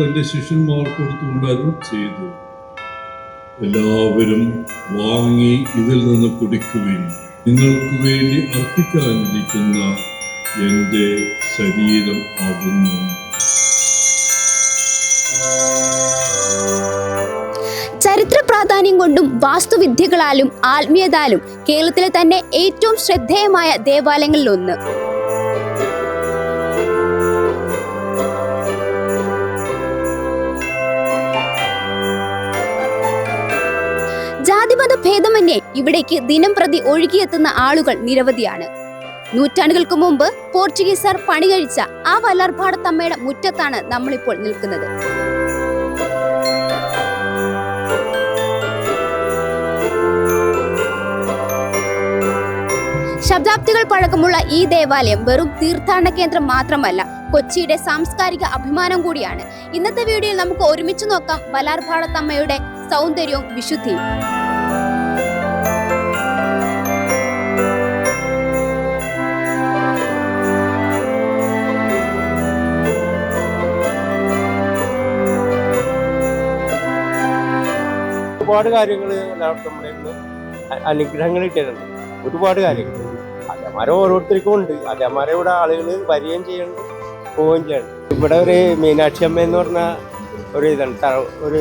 തന്റെ ശിഷ്യന്മാർക്ക് കൊടുത്തുകൊണ്ട് ചെയ്തു. എല്ലാവരും വാങ്ങി ഇതിൽ നിന്ന് കുടിക്കുവിൻ. നിങ്ങൾക്ക് വേണ്ടി അർപ്പിക്കാനിരിക്കുന്ന എന്റെ ശരീരം ആകുന്നു. ചരിത്ര പ്രാധാന്യം കൊണ്ടും വാസ്തുവിദ്യകളാലും ആത്മീയതാലും കേരളത്തിലെ തന്നെ ഏറ്റവും ശ്രദ്ധേയമായ ദേവാലയങ്ങളിൽ ഭേദമന്യേ ഇവിടേക്ക് ദിനം പ്രതി ഒഴുകിയെത്തുന്ന ആളുകൾ നിരവധിയാണ്. നൂറ്റാണ്ടുകൾക്ക് മുമ്പ് പോർച്ചുഗീസുകാർ പണി കഴിച്ച ആ വല്ലാർപാടത്തമ്മയുടെ മുറ്റത്താണ് നമ്മളിപ്പോൾ നിൽക്കുന്നത്. ശതാബ്ദികൾ പഴക്കമുള്ള ഈ ദേവാലയം വെറും തീർത്ഥാടന കേന്ദ്രം മാത്രമല്ല കൊച്ചിയുടെ സാംസ്കാരിക അഭിമാനം കൂടിയാണ്. ഇന്നത്തെ വീഡിയോയിൽ നമുക്ക് ഒരുമിച്ച് നോക്കാം വലാർഭാടത്തമ്മയുടെ സൗന്ദര്യവും വിശുദ്ധിയും. ഒരുപാട് കാര്യങ്ങൾ നമ്മുടെ അനുഗ്രഹങ്ങൾ കിട്ടിയിട്ടുണ്ട്. ഒരുപാട് കാര്യങ്ങൾ. അതേമാരെ ഓരോരുത്തർക്കും ഉണ്ട്. അതേമാരെ ഇവിടെ ആളുകൾ വരികയും ചെയ്യുന്നുണ്ട് പോവുകയും ചെയ്യുന്നുണ്ട്. ഇവിടെ ഒരു മീനാക്ഷി അമ്മ എന്ന് പറഞ്ഞ ഒരു ഇതാണ് തറ ഒരു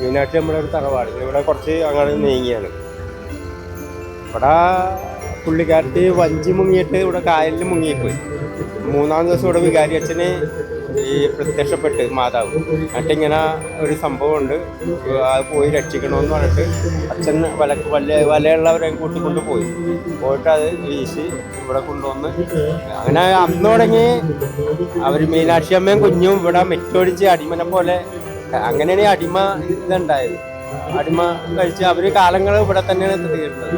മീനാക്ഷി അമ്മയുടെ ഒരു തറവാട്. ഇവിടെ കുറച്ച് അങ്ങനെ നീങ്ങിയാണ്. ഇവിടെ പുള്ളിക്കാരത്തി വഞ്ചി മുങ്ങിയിട്ട് ഇവിടെ കായലിൽ മുങ്ങിപ്പോയി. മൂന്നാം ദിവസം ഇവിടെ വികാരി അച്ഛന് ഈ പ്രത്യക്ഷപ്പെട്ട് മാതാവ്. എന്നിട്ട് ഇങ്ങനെ ഒരു സംഭവമുണ്ട്. അത് പോയി രക്ഷിക്കണമെന്ന് പറഞ്ഞിട്ട് അച്ഛൻ വല വല വലയുള്ളവരെ കൂട്ടിക്കൊണ്ട് പോയി. പോയിട്ട് അത് വീശി ഇവിടെ കൊണ്ടുവന്ന് അങ്ങനെ അന്ന് തുടങ്ങി അവർ മീനാക്ഷി അമ്മയും കുഞ്ഞും ഇവിടെ മെറ്റൊടിച്ച് അടിമനെ പോലെ അങ്ങനെയാണ് ഈ അടിമ ഇതുണ്ടായത്. അടിമ കഴിച്ച് അവർ കാലങ്ങൾ ഇവിടെ തന്നെയാണ് തീർന്നത്.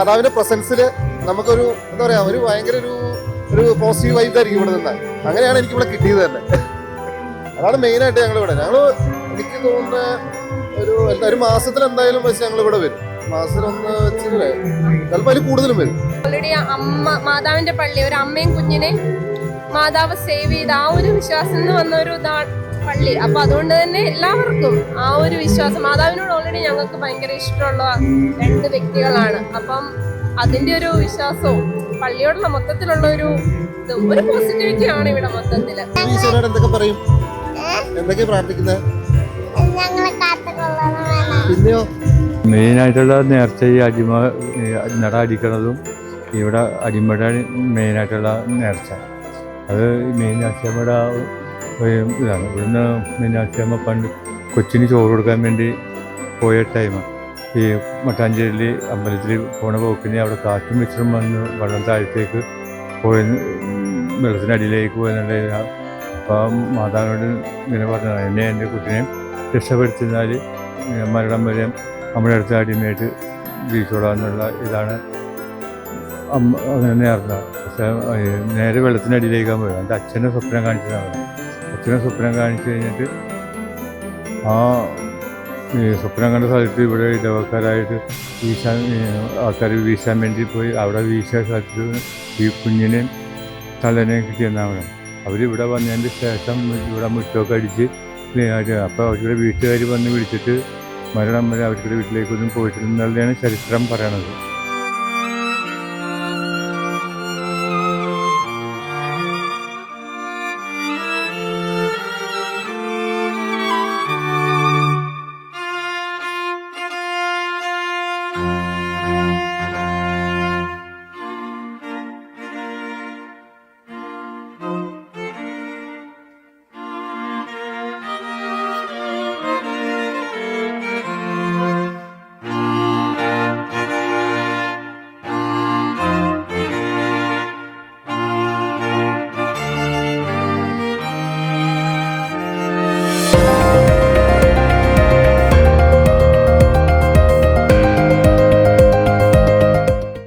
മാതാവിന്റെ പ്രസൻസിൽ നമുക്കൊരു എന്താ പറയാ ഒരു ഭയങ്കര ഒരു ഒരു പോസിറ്റീവ് വൈബ് ആയിരിക്കും ഇവിടെ നിന്നാൽ. അങ്ങനെയാണ് എനിക്ക് ഇവിടെ കിട്ടിയത് തന്നെ. അതാണ് മെയിൻ ആയിട്ട് ഞങ്ങൾ ഇവിടെ. ഞങ്ങൾ എനിക്ക് തോന്നുന്ന ഒരു ഒരു മാസത്തിൽ എന്തായാലും വെച്ച് ഞങ്ങൾ ഇവിടെ വരും. മാസത്തിൽ ഒന്ന് വെച്ചില്ലേ? ചിലപ്പോൾ അതിൽ കൂടുതലും വരും. ഓൾറെഡി അമ്മ മാതാവിന്റെ പള്ളി ഒരു അമ്മയും കുഞ്ഞിനെ മാതാവ് സേവ് ചെയ്ത് ആ ഒരു വിശ്വാസം വന്ന ഒരു പള്ളി. അപ്പൊ അതുകൊണ്ട് തന്നെ എല്ലാവർക്കും ആ ഒരു വിശ്വാസം. മാതാവിനോട് ഓൾറെഡി ഞങ്ങൾക്ക് ഭയങ്കര ഇഷ്ടമുള്ള രണ്ട് വ്യക്തികളാണ്. അപ്പം അതിന്റെ ഒരു വിശ്വാസവും പള്ളിയോടുള്ള മൊത്തത്തിലുള്ള ഒരു ഇതും ഒരു പോസിറ്റിവിറ്റി ആണ് ഇവിടെ മൊത്തത്തിൽ ഈശോനോട് എന്തൊക്കെ പറയും? എന്തൊക്കെ പ്രാർത്ഥിക്കുന്നത് പിന്നെയോ? മെയിനായിട്ടുള്ള നേർച്ച ഈ അടിമ നട അടിക്കണതും ഇവിടെ അടിമയുടെ മെയിനായിട്ടുള്ള നേർച്ച. അത് മെയിൻ ഒരു ഇതാണ്. ഇവിടുന്ന് മീനാക്ഷിയമ്മ പണ്ട് കൊച്ചിന് ചോറ് കൊടുക്കാൻ വേണ്ടി പോയ ടൈം ഈ മട്ടാഞ്ചേരിയിൽ അമ്പലത്തിൽ പോണ പോക്കിന് അവിടെ കാറ്റും വെച്ചിട്ടും വന്ന് വെള്ളം താഴത്തേക്ക് പോയി വെള്ളത്തിനടിയിലേക്ക് പോയെന്നുള്ള അപ്പോൾ മാതാവിനോട് ഇങ്ങനെ പറഞ്ഞതാണ്. എന്നെ എന്റെ കുട്ടിനെ രക്ഷപ്പെടുത്തിരുന്നാൽ മരണം വരെ നമ്മുടെ അടുത്ത അടിമയായിട്ട് ജീവിച്ചോളാമെന്നുള്ള ഇതാണ് അങ്ങനെ നേർന്ന. പക്ഷേ നേരെ വെള്ളത്തിനടിയിലേക്കാൻ പോയത്. എന്റെ അച്ഛനെ സ്വപ്നം കാണിച്ചതാണ്. അച്ഛനെ സ്വപ്നം കാണിച്ചു കഴിഞ്ഞിട്ട് ആ സ്വപ്നം കണ്ട സ്ഥലത്ത് ഇവിടെ ഇടവക്കാരായിട്ട് വീശാൻ ആൾക്കാർ വീശാൻ വേണ്ടി പോയി. അവിടെ വീശ സ്ഥലത്ത് ഈ കുഞ്ഞിനെ തലനെ കിട്ടിയെന്നാണ് അവരിവിടെ വന്നതിന് ശേഷം ഇവിടെ മുറ്റമൊക്കെ അടിച്ച് അപ്പോൾ അവരുടെ വീട്ടുകാർ വന്ന് വിളിച്ചിട്ട് മരണം വരെ അവരുടെ വീട്ടിലേക്കൊന്നും പോയിട്ടില്ല എന്നുള്ളതാണ് ചരിത്രം പറയണത്.